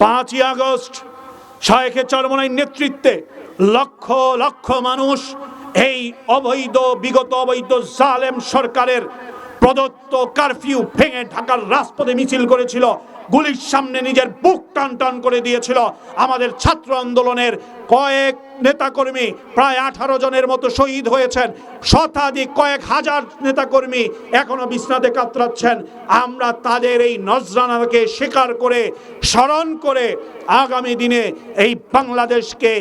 পাঁচই আগস্ট শায়েখে চরমনাই নেতৃত্বে লক্ষ লক্ষ মানুষ এই অবৈধ বিগত অবৈধ জালেম সরকারের প্রদত্ত কারফিউ ভেঙে ঢাকার রাজপথে মিছিল করেছিল। গুলির সামনে নিজের বুক টান টান করে দিয়েছিল। আমাদের ছাত্র আন্দোলনের কয়েক নেতাকর্মী, প্রায় আঠারো জনের মতো শহীদ হয়েছেন। শতাধিক, কয়েক হাজার নেতাকর্মী এখনও বিছনাতে কাতরাচ্ছেন। আমরা তাদের এই নজরানাকে স্বীকার করে, স্মরণ করে আগামী দিনে এই বাংলাদেশকে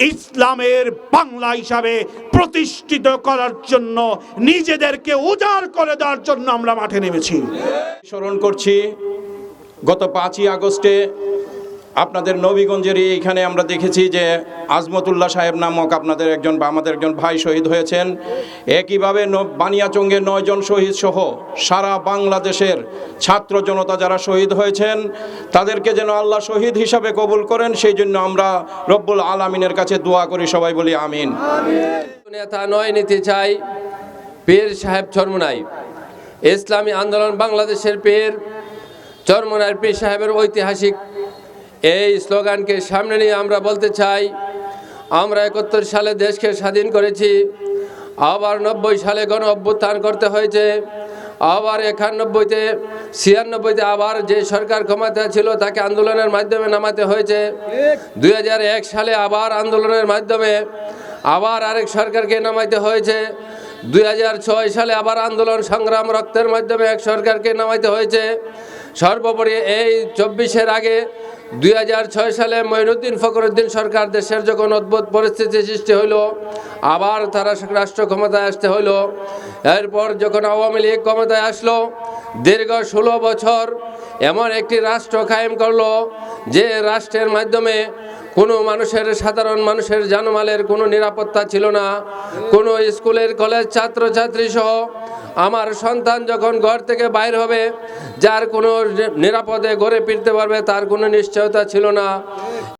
ইসলামের বাংলা হিসাবে প্রতিষ্ঠিত করার জন্য, নিজেদেরকে উজাড় করে দেওয়ার জন্য আমরা মাঠে নেমেছি। স্মরণ করছি, গত পাঁচই আগস্টে আপনাদের নবীগঞ্জেরই এখানে আমরা দেখেছি যে আজমতুল্লাহ সাহেব নামক আপনাদের একজন বা আমাদের একজন ভাই শহীদ হয়েছেন। একইভাবে বানিয়াচঙ্গে নয়জন শহীদ সহ সারা বাংলাদেশের ছাত্র জনতা যারা শহীদ হয়েছেন, তাদেরকে যেন আল্লাহ শহীদ হিসাবে কবুল করেন, সেই জন্য আমরা রব্বুল আলমিনের কাছে দোয়া করি, সবাই বলি আমিন। নেতা নয়, নিতে চাই, পীর সাহেব চরমনাই। ইসলামী আন্দোলন বাংলাদেশের পীর চরমনাই পীর সাহেবের ঐতিহাসিক এই স্লোগানকে সামনে নিয়ে আমরা বলতে চাই, আমরা একাত্তর সালে দেশকে স্বাধীন করেছি, আবার নব্বই সালে গণ অভ্যুত্থান করতে হয়েছে, আবার একানব্বইতে, ছিয়ানব্বইতে আবার যে সরকার ক্ষমতা ছিল তাকে আন্দোলনের মাধ্যমে নামাতে হয়েছে, দুই হাজার এক সালে আবার আন্দোলনের মাধ্যমে আবার আরেক সরকারকে নামাইতে হয়েছে, দুই হাজার ছয় সালে আবার আন্দোলন সংগ্রাম রক্তের মাধ্যমে এক সরকারকে নামাইতে হয়েছে, সর্বোপরি এই চব্বিশের আগে দুই হাজার ছয় সালে মঈনুদ্দিন ফখরুদ্দিন সরকার দেশের যখন অদ্ভুত পরিস্থিতি সৃষ্টি হইল, আবার তারা রাষ্ট্র ক্ষমতায় আসতে হইল। এরপর যখন আওয়ামী লীগ ক্ষমতায় আসলো, দীর্ঘ ষোলো বছর এমন একটি রাষ্ট্র কায়েম করল, যে রাষ্ট্রের মাধ্যমে কোনো মানুষের, সাধারণ মানুষের জানমালের কোনো নিরাপত্তা ছিল না। কোনো স্কুলের, কলেজ ছাত্রছাত্রী সহ আমার সন্তান যখন ঘর থেকে বাইর হবে, যার কোনো নিরাপদে ঘরে ফিরতে পারবে, তার কোনো নিশ্চয়তা ছিল না।